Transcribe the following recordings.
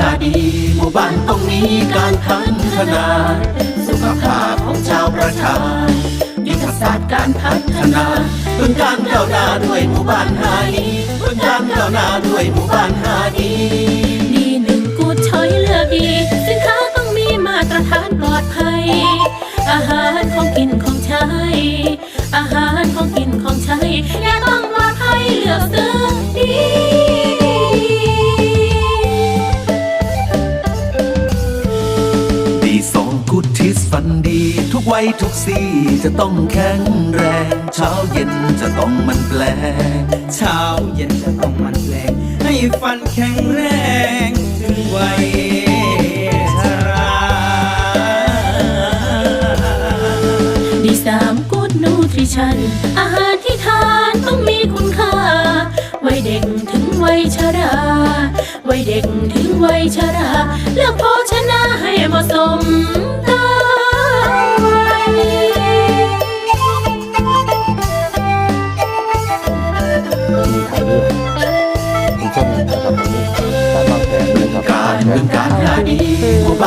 นาดี หมู่บ้านต้องมีการพัฒนา สุขภาพของชาวประชายุทธศาสตร์การพัฒนาเพื่อการเก้าหน้าด้วยหมู่บ้านหาดีเพื่อการเก้าหน้าด้วยหมู่บ้านหาดีดีหนึ่งกูช้อยเลือกดีสินค้าต้องมีมาตรฐานปลอดภัยอาหาร ฝันดีทุกวัยทุกสีจะต้องแข็งแรง เช้าเย็นจะต้องมันแปลงเช้าเย็นจะต้องมันแปลงให้ฟันแข็งแรงถึงวัยชราดีสามกูดนูทริชันอาหารที่ทานต้องมีคุณค่าวัยเด็กถึงวัยชราวัยเด็กถึงวัยชราเลือกโภชนะให้เหมาะสม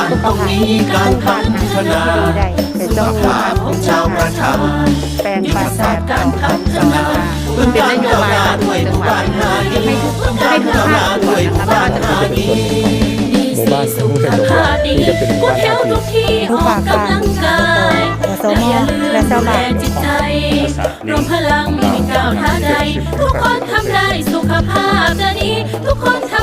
านต้องมีการพัฒนาได้แต่สุขภาพของชาวประชาแปลงยุทปราศาสาทตร์การพัฒนาเป็นการนโยก้าวบายน้ของด้วยหจังมู่หวับ้าดนหาดีให้ทุกเพื่อให้การทุกก้าวหาน้าด้วยหมู่บ้านหาดีดีสีสุขภาพดีกูเทลทุกที่ออกกำลังกายและอย่าลืมดูแลจิตใจรวมพลังห้ก้าวท้าใดทุกคนทำได้สุขภาพจะดีทุกคนทำ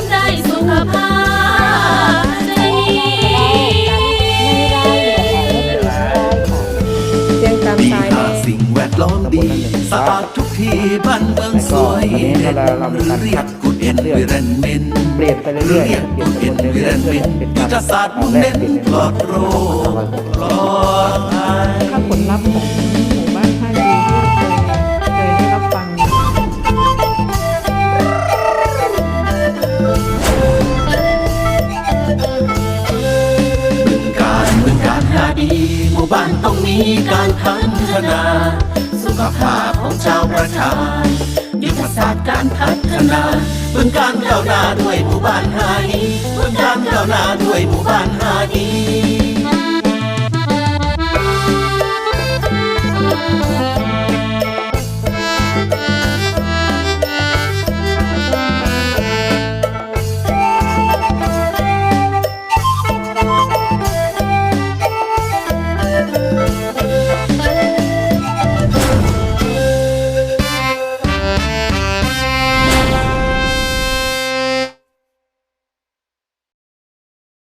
ดล้อมดีสะอาดทุกที่บ้านเมืองสวยเด่นเรียกกุดเอ็นวิเรนเมนเปลี่ยนไปเรื่อยเรียกๆเปลี่ยกุนดไปเอ็นเรื่วิอยเรนๆเมเพื่อนเป็นการยุทธศาสตร์มุ่งเน้นปลอดโรคปลอดภัยถ้าผลลัพธ์ มู่บ้านต้องมีการพัฒนา สุขภาพของชาวประชายุทธศาสตร์การพัฒนาบึงการก้าวหน้าด้วยหมู่บ้านหาดีบึงการก้าวหน้าด้วยหมู่บ้านหาดี